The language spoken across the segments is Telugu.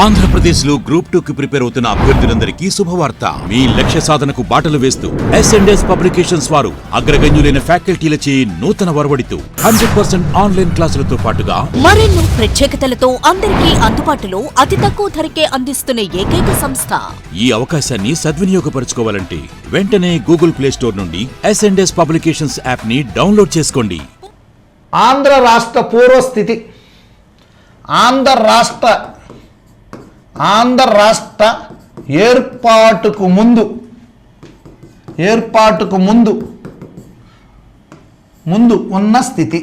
ఆంధ్రప్రదేశ్లో గ్రూప్ టూ కి ప్రిపేర్ అవుతున్న అభ్యర్థులందరికీ శుభవార్త. మీ లక్ష్య సాధనకు బాటలు వేస్తూ ఎస్ఎండ్ఎస్ పబ్లికేషన్స్ వారు అగ్రగణ్యులైన ఫ్యాకల్టీలచే నూతన వరవడితో హండ్రెడ్ పర్సెంట్ ఆన్లైన్ క్లాసులతో పాటుగా మరెన్నో ప్రత్యేకతలతో అందరికీ అందుబాటులో అతి తక్కువ ధరకే అందిస్తున్న ఏకైక సంస్థ. ఈ అవకాశాన్ని సద్వినియోగపరచుకోవాలంటే వెంటనే గూగుల్ ప్లే స్టోర్ నుండి ఎస్ఎండ్ఎస్ పబ్లికేషన్స్ యాప్ని డౌన్లోడ్ చేసుకోండి. ఆంధ్ర రాష్ట్ర పూర్వస్థితి. ఆంధ్ర రాష్ట్ర ఆంధ్ర రాష్ట్ర ఏర్పాటుకు ముందు ఏర్పాటుకు ముందు ముందు ఉన్న స్థితి.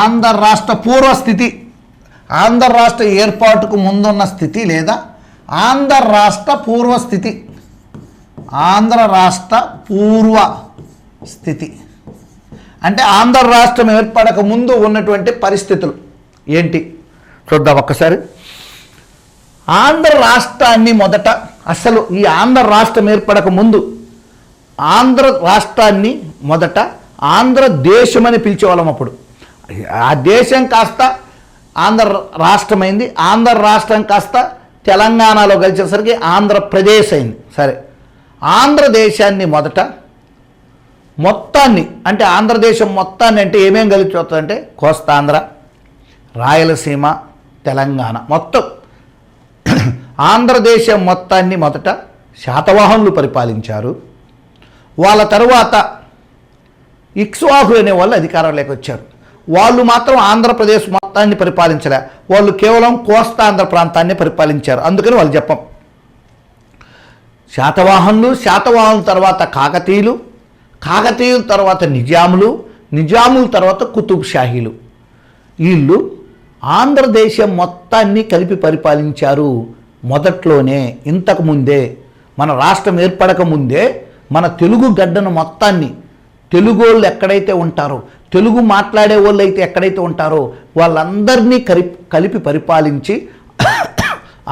ఆంధ్ర రాష్ట్ర పూర్వస్థితి ఆంధ్ర రాష్ట్ర ఏర్పాటుకు ముందున్న స్థితి లేదా ఆంధ్ర రాష్ట్ర పూర్వస్థితి ఆంధ్ర రాష్ట్ర పూర్వ స్థితి. అంటే ఆంధ్ర రాష్ట్రం ఏర్పడక ముందు ఉన్నటువంటి పరిస్థితులు ఏంటి? చూద్దాం ఒక్కసారి. ఆంధ్ర రాష్ట్రాన్ని మొదట అసలు ఈ ఆంధ్ర రాష్ట్రం ఏర్పడక ముందు ఆంధ్ర రాష్ట్రాన్ని మొదట ఆంధ్రదేశం అని పిలిచేవాళ్ళం అప్పుడు. ఆ దేశం కాస్త ఆంధ్ర రాష్ట్రమైంది ఆంధ్ర రాష్ట్రం కాస్త తెలంగాణలో కలిసేసరికి ఆంధ్రప్రదేశ్ అయింది. సరే ఆంధ్రదేశాన్ని మొదట మొత్తాన్ని అంటే ఆంధ్రదేశం మొత్తాన్ని అంటే ఏమేం కలిసి వస్తుందంటే కోస్తాంధ్ర రాయలసీమ తెలంగాణ మొత్తం. ఆంధ్రదేశం మొత్తాన్ని మొదట శాతవాహనులు పరిపాలించారు. వాళ్ళ తరువాత ఇక్స్వాహు అనే వాళ్ళు అధికారంలోకి వచ్చారు. వాళ్ళు మాత్రం ఆంధ్రప్రదేశ్ మొత్తాన్ని పరిపాలించలే. వాళ్ళు కేవలం కోస్తాంధ్ర ప్రాంతాన్ని పరిపాలించారు. అందుకని వాళ్ళు చెప్పం. శాతవాహనులు శాతవాహనుల తర్వాత కాకతీయులు కాకతీయుల తర్వాత నిజాములు నిజాముల తర్వాత కుతుబ్ షాహీలు. వీళ్ళు ఆంధ్రదేశం మొత్తాన్ని కలిపి పరిపాలించారు. మొదట్లోనే ఇంతకు ముందే మన రాష్ట్రం ఏర్పడక ముందే మన తెలుగు గడ్డను మొత్తాన్ని తెలుగు వాళ్ళు ఎక్కడైతే ఉంటారో తెలుగు మాట్లాడే వాళ్ళు అయితే ఎక్కడైతే ఉంటారో వాళ్ళందరినీ కలిపి కలిపి పరిపాలించి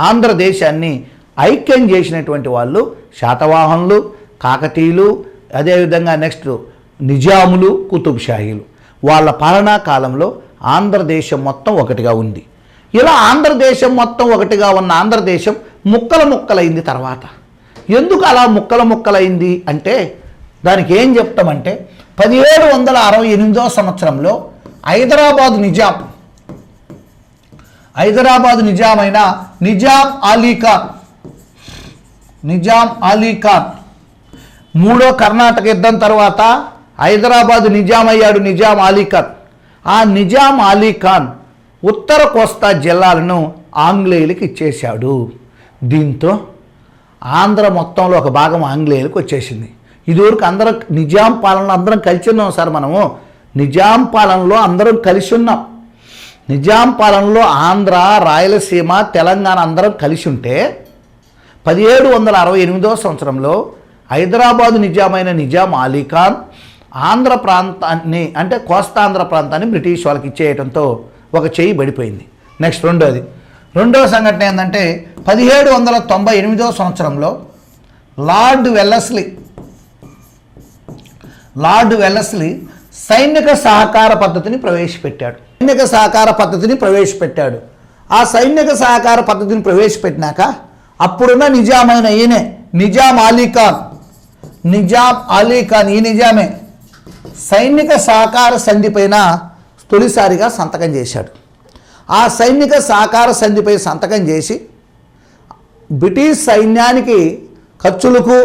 ఆంధ్రదేశాన్ని ఐక్యం చేసినటువంటి వాళ్ళు శాతవాహనులు కాకతీయులు అదేవిధంగా నెక్స్ట్ నిజాములు కుతుబ్షాహీలు వాళ్ళ పాలనా కాలంలో ఆంధ్రదేశం మొత్తం ఒకటిగా ఉంది. ఇలా ఆంధ్రదేశం మొత్తం ఒకటిగా ఉన్న ఆంధ్రదేశం ముక్కల ముక్కలైంది తర్వాత. ఎందుకు అలా ముక్కల ముక్కలైంది అంటే దానికి ఏం చెప్తామంటే పదిహేడు వందల అరవై ఎనిమిదో సంవత్సరంలో హైదరాబాద్ నిజాం. హైదరాబాద్ నిజామైన నిజాం అలీ ఖాన్. నిజాం అలీ ఖాన్. మూడో కర్ణాటక యుద్ధం తర్వాత హైదరాబాద్ నిజాం అయ్యాడు నిజాం అలీ ఖాన్. ఆ నిజాం అలీ ఖాన్ ఉత్తర కోస్తా జిల్లాలను ఆంగ్లేయులకు ఇచ్చేశాడు. దీంతో ఆంధ్ర మొత్తంలో ఒక భాగం ఆంగ్లేయులకు వచ్చేసింది. ఇదివరకు అందరం నిజాం పాలనలో అందరం కలిసి ఉన్నాం సార్ మనము. నిజాం పాలనలో అందరం కలిసి ఉన్నాం. నిజాం పాలనలో ఆంధ్ర రాయలసీమ తెలంగాణ అందరం కలిసి ఉంటే పదిహేడు వందల అరవై ఎనిమిదవ సంవత్సరంలో హైదరాబాదు నిజామైన నిజాం అలీఖాన్ ఆంధ్ర ప్రాంతాన్ని అంటే కోస్తాంధ్ర ప్రాంతాన్ని బ్రిటిష్ వాళ్ళకి ఇచ్చేయడంతో ఒక చెయ్యి పడిపోయింది నెక్స్ట్ రెండోది. రెండవ సంఘటన ఏంటంటే పదిహేడు వందల తొంభై ఎనిమిదవ సంవత్సరంలో లార్డ్ వెల్లస్లీ లార్డ్ వెల్లస్లీ సైనిక సహకార పద్ధతిని ప్రవేశపెట్టాడు. సైనిక సహకార పద్ధతిని ప్రవేశపెట్టాడు. ఆ సైనిక సహకార పద్ధతిని ప్రవేశపెట్టినాక అప్పుడున్న నిజామైన ఈయనే నిజాం అలీ ఖాన్. నిజాం అలీ ఖాన్ ఈ నిజామే. సైనిక సహకార సంధి పైన తొలిసారిగా సంతకం చేశాడు. ఆ సైనిక సహకార సంధిపై సంతకం చేసి బ్రిటిష్ సైన్యానికి ఖర్చులకు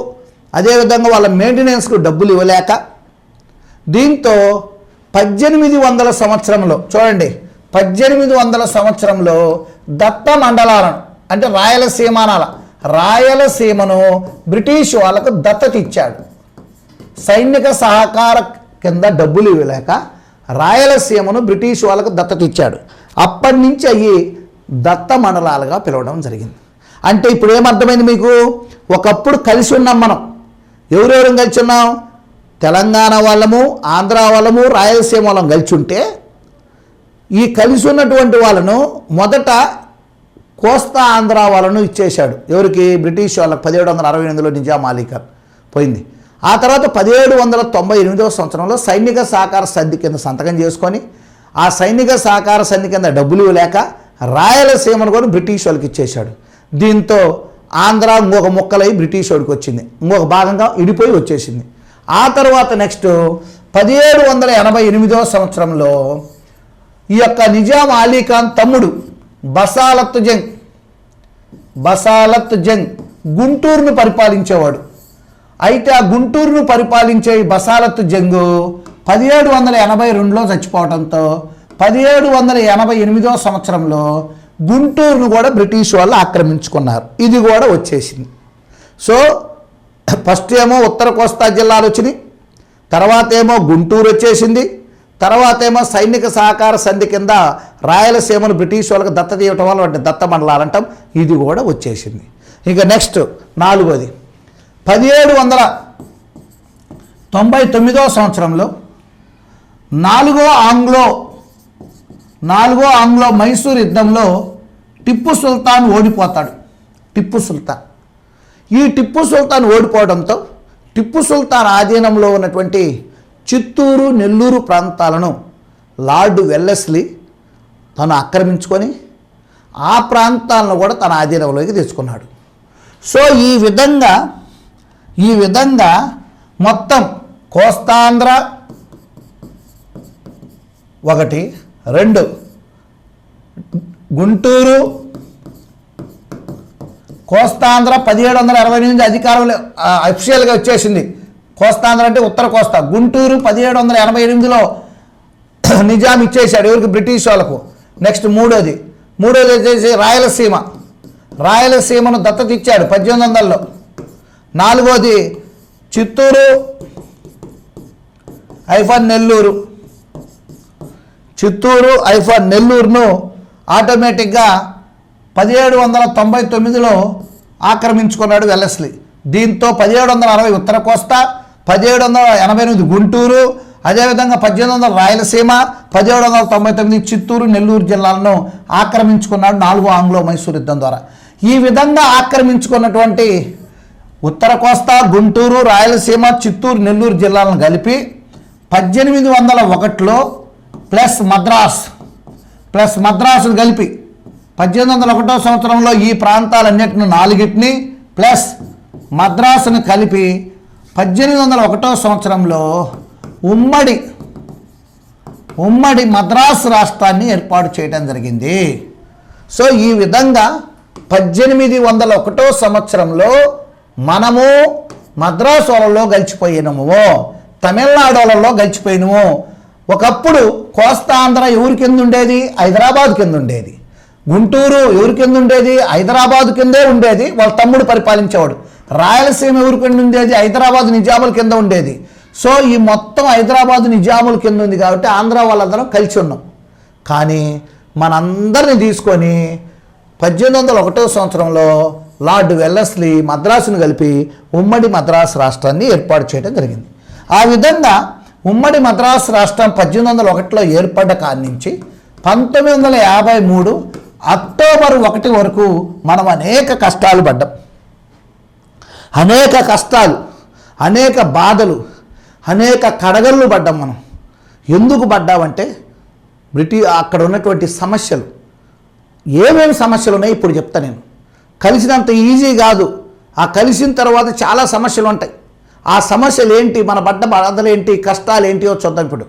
అదేవిధంగా వాళ్ళ మెయింటెనెన్స్కు డబ్బులు ఇవ్వలేక దీంతో పద్దెనిమిది వందల సంవత్సరంలో చూడండి పద్దెనిమిది వందల సంవత్సరంలో దత్త మండలాలను అంటే రాయలసీమానాల రాయలసీమను బ్రిటిష్ వాళ్ళకు దత్తత ఇచ్చాడు. సైనిక సహకార కింద డబ్బులు ఇవ్వలేక రాయలసీమను బ్రిటిష్ వాళ్ళకు దత్తత ఇచ్చాడు అప్పటి నుంచి అవి దత్త మండలాలుగా పిలవడం జరిగింది. అంటే ఇప్పుడు ఏమర్థమైంది మీకు? ఒకప్పుడు కలిసి ఉన్నాం మనం. ఎవరెవరు కలిసి ఉన్నాం? తెలంగాణ వాళ్ళము ఆంధ్ర వాళ్ళము రాయలసీమ వాళ్ళం కలిసి ఉంటే ఈ కలిసి ఉన్నటువంటి వాళ్ళను మొదట కోస్తా ఆంధ్ర వాళ్ళను ఇచ్చేశాడు. ఎవరికి? బ్రిటిష్ వాళ్ళకి పదిహేడు వందల అరవై ఎనిమిదిలో నిజాం పోయింది. ఆ తర్వాత పదిహేడు వందల తొంభై ఎనిమిదవ సంవత్సరంలో సైనిక సహకార సంధి కింద సంతకం చేసుకొని ఆ సైనిక సహకార సంధి కింద డబ్బులు లేక రాయలసీమను కూడా బ్రిటిష్ వాళ్ళకి ఇచ్చేశాడు. దీంతో ఆంధ్ర ఇంకొక ముక్కలై బ్రిటిష్ వాడికి వచ్చింది. ఇంకొక భాగంగా ఇడిపోయి వచ్చేసింది. ఆ తర్వాత నెక్స్ట్ పదిహేడు వందల ఎనభై ఎనిమిదవ సంవత్సరంలో ఈ యొక్క నిజాం అలీఖాన్ తమ్ముడు బసాలత్ జంగ్ బసాలత్ జంగ్ గుంటూరును పరిపాలించేవాడు. అయితే ఆ గుంటూరును పరిపాలించే ఈ బసాలత్ జంగు పదిహేడు వందల ఎనభై రెండులో చచ్చిపోవడంతో పదిహేడు వందల ఎనభై ఎనిమిదో సంవత్సరంలో గుంటూరును కూడా బ్రిటిష్ వాళ్ళు ఆక్రమించుకున్నారు. ఇది కూడా వచ్చేసింది. సో ఫస్ట్ ఏమో ఉత్తర కోస్తా జిల్లాలు వచ్చినాయి. తర్వాత ఏమో గుంటూరు వచ్చేసింది. తర్వాత ఏమో సైనిక సహకార సంధి కింద రాయలసీమను బ్రిటిష్ వాళ్ళకి దత్త తీయటం వల్ల వాటిని దత్త మండలాలు అంటాం. ఇది కూడా వచ్చేసింది. ఇక నెక్స్ట్ నాలుగోది. పదిహేడు వందల తొంభై తొమ్మిదవ సంవత్సరంలో నాలుగో ఆంగ్లో నాలుగో ఆంగ్లో మైసూర్ యుద్ధంలో టిప్పు సుల్తాన్ ఓడిపోతాడు. టిప్పు సుల్తాన్. ఈ టిప్పు సుల్తాన్ ఓడిపోవడంతో టిప్పు సుల్తాన్ ఆధీనంలో ఉన్నటువంటి చిత్తూరు నెల్లూరు ప్రాంతాలను లార్డ్ వెల్లెస్లీ తను ఆక్రమించుకొని ఆ ప్రాంతాలను కూడా తన ఆధీనంలోకి తెచ్చుకున్నాడు సో ఈ విధంగా ఈ విధంగా మొత్తం కోస్తాంధ్ర ఒకటి రెండు. గుంటూరు కోస్తాంధ్ర పదిహేడు వందల అరవై ఎనిమిది అధికారంలో అఫిషియల్గా వచ్చేసింది. కోస్తాంధ్ర అంటే ఉత్తర కోస్తా. గుంటూరు పదిహేడు వందల ఎనభై ఎనిమిదిలో నిజాం ఇచ్చేశాడు. ఎవరికి? బ్రిటిష్ వాళ్ళకు. నెక్స్ట్ మూడోది. మూడోది వచ్చేసి రాయలసీమ. రాయలసీమను దత్తత ఇచ్చాడు పద్దెనిమిది వందల్లో. నాలుగోది చిత్తూరు ఐఫాన్ నెల్లూరు. చిత్తూరు ఐఫాన్ నెల్లూరును ఆటోమేటిక్గా పదిహేడు వందల తొంభై తొమ్మిదిలో ఆక్రమించుకున్నాడు వెల్లస్లీ. దీంతో పదిహేడు వందల అరవై ఉత్తర కోస్తా పదిహేడు వందల ఎనభై ఎనిమిది గుంటూరు అదేవిధంగా పద్దెనిమిది వందల రాయలసీమ పదిహేడు వందల తొంభై తొమ్మిది చిత్తూరు నెల్లూరు జిల్లాలను ఆక్రమించుకున్నాడు నాలుగో ఆంగ్లో మైసూర్ యుద్ధం ద్వారా. ఈ విధంగా ఆక్రమించుకున్నటువంటి ఉత్తర కోస్తా గుంటూరు రాయలసీమ చిత్తూరు నెల్లూరు జిల్లాలను కలిపి పద్దెనిమిది వందల ఒకటిలో ప్లస్ మద్రాస్ ప్లస్ మద్రాసును కలిపి పద్దెనిమిది వందల ఒకటో సంవత్సరంలో ఈ ప్రాంతాలన్నింటిని నాలుగిటిని ప్లస్ మద్రాసును కలిపి పద్దెనిమిది వందల ఒకటో సంవత్సరంలో ఉమ్మడి ఉమ్మడి మద్రాసు రాష్ట్రాన్ని ఏర్పాటు చేయడం జరిగింది. సో ఈ విధంగా పద్దెనిమిది వందల ఒకటో సంవత్సరంలో మనము మద్రాసు వాళ్ళలో గడిచిపోయినాము. తమిళనాడులలో గడిచిపోయినాము. ఒకప్పుడు కోస్తాంధ్ర ఎవరి కింద ఉండేది? హైదరాబాద్ కింద ఉండేది. గుంటూరు ఎవరి కింద ఉండేది? హైదరాబాద్ కిందే ఉండేది. వాళ్ళ తమ్ముడు పరిపాలించేవాడు. రాయలసీమ ఎవరి కింద ఉండేది? హైదరాబాద్ నిజాముల కింద ఉండేది. సో ఈ మొత్తం హైదరాబాద్ నిజాముల కింద ఉంది కాబట్టి ఆంధ్ర వాళ్ళందరం కలిసి ఉన్నాం. కానీ మనందరిని తీసుకొని పద్దెనిమిది వందల ఒకటో సంవత్సరంలో లార్డ్ వెల్లస్లీ మద్రాసును కలిపి ఉమ్మడి మద్రాసు రాష్ట్రాన్ని ఏర్పాటు చేయడం జరిగింది. ఆ విధంగా ఉమ్మడి మద్రాసు రాష్ట్రం పద్దెనిమిది వందల ఒకటిలో ఏర్పడ్డ కాడి నుంచి పంతొమ్మిది వందల యాభై మూడు అక్టోబర్ ఒకటి వరకు మనం అనేక కష్టాలు పడ్డాం. అనేక కష్టాలు అనేక బాధలు అనేక కడగళ్ళు పడ్డాం మనం. ఎందుకు పడ్డామంటే బ్రిటి అక్కడ ఉన్నటువంటి సమస్యలు. ఏమేమి సమస్యలు ఉన్నాయి ఇప్పుడు చెప్తా నేను. కలిసినంత ఈజీ కాదు. ఆ కలిసిన తర్వాత చాలా సమస్యలు ఉంటాయి. ఆ సమస్యలు ఏంటి? మన పడ్డ బాధలు ఏంటి? కష్టాలు ఏంటియో చూద్దాం ఇప్పుడు.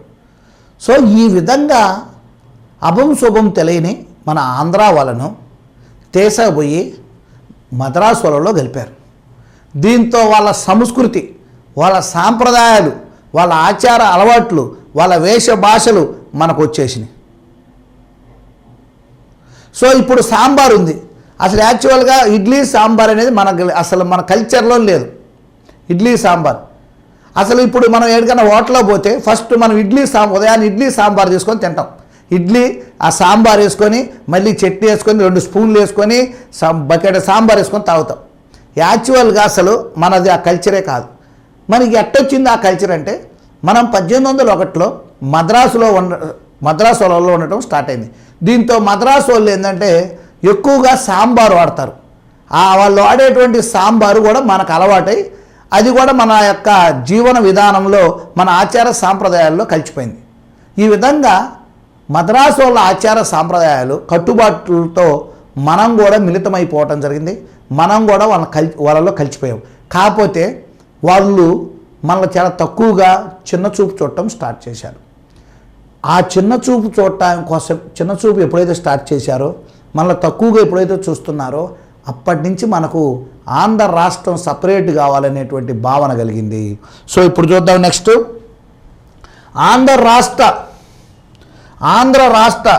సో ఈ విధంగా అభం శుభం తెలియని మన ఆంధ్ర వాళ్ళను తేసపోయి మద్రాసు వాళ్ళలో గలిపారు. దీంతో వాళ్ళ సంస్కృతి వాళ్ళ సాంప్రదాయాలు వాళ్ళ ఆచార అలవాట్లు వాళ్ళ వేష భాషలు మనకు వచ్చేసినాయి. సో ఇప్పుడు సాంబార్ ఉంది. అసలు యాక్చువల్గా ఇడ్లీ సాంబార్ అనేది మన అసలు మన కల్చర్లో లేదు. ఇడ్లీ సాంబార్. అసలు ఇప్పుడు మనం ఎక్కడికైనా హోటల్లో పోతే ఫస్ట్ మనం ఇడ్లీ సాం ఉదయాన్నే ఇడ్లీ సాంబార్ తీసుకొని తింటాం. ఇడ్లీ ఆ సాంబార్ వేసుకొని మళ్ళీ చట్నీ వేసుకొని రెండు స్పూన్లు వేసుకొని బకెట్ సాంబార్ వేసుకొని తాగుతాం. యాక్చువల్గా అసలు మనది ఆ కల్చరే కాదు. మనకి ఎట్టొచ్చింది ఆ కల్చర్ అంటే మనం పద్దెనిమిది వందల ఒకటిలో మద్రాసులో ఉండ మద్రాసు వాళ్ళలో ఉండటం స్టార్ట్ అయింది. దీంతో మద్రాసు వాళ్ళు ఏంటంటే ఎక్కువగా సాంబార్ వాడతారు. వాళ్ళు వాడేటువంటి సాంబారు కూడా మనకు అలవాటై అది కూడా మన యొక్క జీవన విధానంలో మన ఆచార సాంప్రదాయాల్లో కలిసిపోయింది. ఈ విధంగా మద్రాసు వాళ్ళ ఆచార సాంప్రదాయాలు కట్టుబాట్లతో మనం కూడా మిళితమైపోవటం జరిగింది. మనం కూడా వాళ్ళ కల్ వాళ్ళలో కలిసిపోయాం. కాకపోతే వాళ్ళు మనల్ని చాలా తక్కువగా చిన్న చూపు చూడటం స్టార్ట్ చేశారు. ఆ చిన్న చూపు చూడటం కోసం చిన్న చూపు ఎప్పుడైతే స్టార్ట్ చేశారో మనలో తక్కువగా ఎప్పుడైతే చూస్తున్నారో అప్పటి నుంచి మనకు ఆంధ్ర రాష్ట్రం సపరేట్ కావాలనేటువంటి భావన కలిగింది. సో ఇప్పుడు చూద్దాం నెక్స్ట్. ఆంధ్ర రాష్ట్ర ఆంధ్ర రాష్ట్ర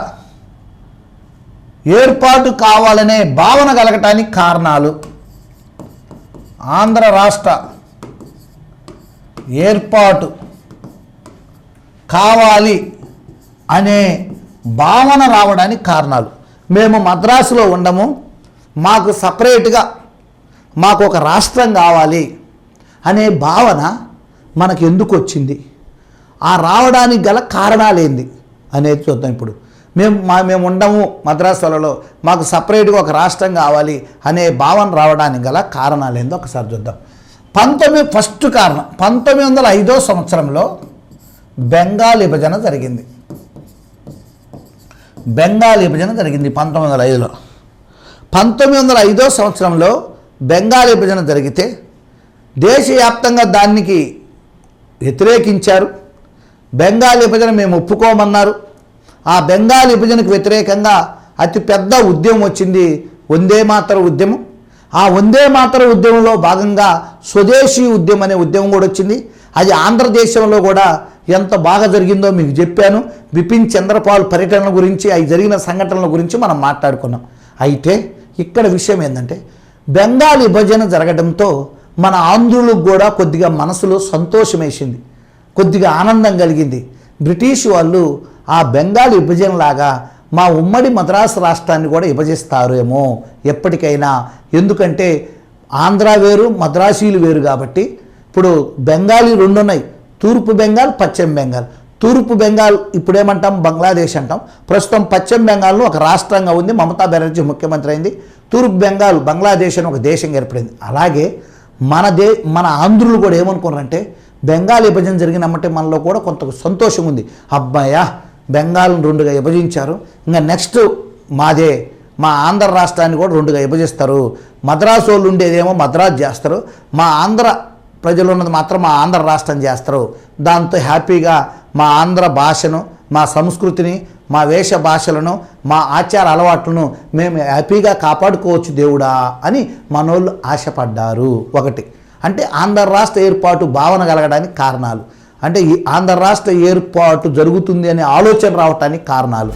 ఏర్పాటు కావాలనే భావన కలగటానికి కారణాలు. ఆంధ్ర రాష్ట్ర ఏర్పాటు కావాలి అనే భావన రావడానికి కారణాలు. మేము మద్రాసులో ఉండము. మాకు సపరేట్గా మాకు ఒక రాష్ట్రం కావాలి అనే భావన మనకు ఎందుకు వచ్చింది? ఆ రావడానికి గల కారణాలేంది అనేది చూద్దాం ఇప్పుడు. మేము మా మేము ఉండము మద్రాసులలో. మాకు సపరేట్గా ఒక రాష్ట్రం కావాలి అనే భావన రావడానికి గల కారణాలు ఏందో ఒకసారి చూద్దాం. పంతొమ్మిది ఫస్ట్ కారణం పంతొమ్మిది వందల ఐదో సంవత్సరంలో బెంగాల్ విభజన జరిగింది. బెంగాల్ విభజన జరిగింది పంతొమ్మిది వందల ఐదులో. పంతొమ్మిది వందల ఐదో సంవత్సరంలో బెంగాల్ విభజన జరిగితే దేశవ్యాప్తంగా దానికి వ్యతిరేకించారు. బెంగాల్ విభజన మేము ఒప్పుకోమన్నారు. ఆ బెంగాల్ విభజనకు వ్యతిరేకంగా అతి పెద్ద ఉద్యమం వచ్చింది వందే మాతర ఉద్యమం. ఆ వందే మాతర ఉద్యమంలో భాగంగా స్వదేశీ ఉద్యమం అనే ఉద్యమం కూడా వచ్చింది. అది ఆంధ్రదేశంలో కూడా ఎంత బాగా జరిగిందో మీకు చెప్పాను. బిపిన్ చంద్రపాల్ పర్యటనల గురించి అవి జరిగిన సంఘటనల గురించి మనం మాట్లాడుకున్నాం. అయితే ఇక్కడ విషయం ఏంటంటే బెంగాల్ విభజన జరగడంతో మన ఆంధ్రులకు కూడా కొద్దిగా మనసులో సంతోషం వేసింది. కొద్దిగా ఆనందం కలిగింది. బ్రిటిష్ వాళ్ళు ఆ బెంగాల్ విభజనలాగా మా ఉమ్మడి మద్రాసు రాష్ట్రాన్ని కూడా విభజిస్తారేమో ఎప్పటికైనా. ఎందుకంటే ఆంధ్ర వేరు మద్రాసీలు వేరు కాబట్టి ఇప్పుడు బెంగాలీ రెండు ఉన్నాయి తూర్పు బెంగాల్ పశ్చిమ బెంగాల్. తూర్పు బెంగాల్ ఇప్పుడు ఏమంటాం బంగ్లాదేశ్ అంటాం. ప్రస్తుతం పశ్చిమ బెంగాల్లో ఒక రాష్ట్రంగా ఉంది. మమతా బెనర్జీ ముఖ్యమంత్రి అయింది. తూర్పు బెంగాల్ బంగ్లాదేశ్ అని ఒక దేశం ఏర్పడింది. అలాగే మన దే మన ఆంధ్రులు కూడా ఏమనుకున్నారంటే బెంగాల్ విభజన జరిగినమ్మంటే మనలో కూడా కొంత సంతోషం ఉంది. అబ్బాయా బెంగాల్ని రెండుగా విభజించారు. ఇంకా నెక్స్ట్ మాదే మా ఆంధ్ర రాష్ట్రాన్ని కూడా రెండుగా విభజిస్తారు. మద్రాసు వాళ్ళు ఉండేదేమో మద్రాసు చేస్తారు. మా ఆంధ్ర ప్రజలు ఉన్నది మాత్రం మా ఆంధ్ర రాష్ట్రం చేస్తారు. దాంతో హ్యాపీగా మా ఆంధ్ర భాషను మా సంస్కృతిని మా వేష భాషలను మా ఆచార అలవాట్లను మేము హ్యాపీగా కాపాడుకోవచ్చు దేవుడా అని మనోళ్ళు ఆశపడ్డారు. ఒకటి. అంటే ఆంధ్ర రాష్ట్ర ఏర్పాటు భావన కలగడానికి కారణాలు. అంటే ఈ ఆంధ్ర రాష్ట్ర ఏర్పాటు జరుగుతుంది అనే ఆలోచన రావటానికి కారణాలు.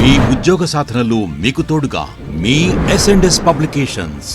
మీ ఉద్యోగ సాధనలో మీకు తోడుగా మీ ఎస్ఎండ్ఎస్ పబ్లికేషన్స్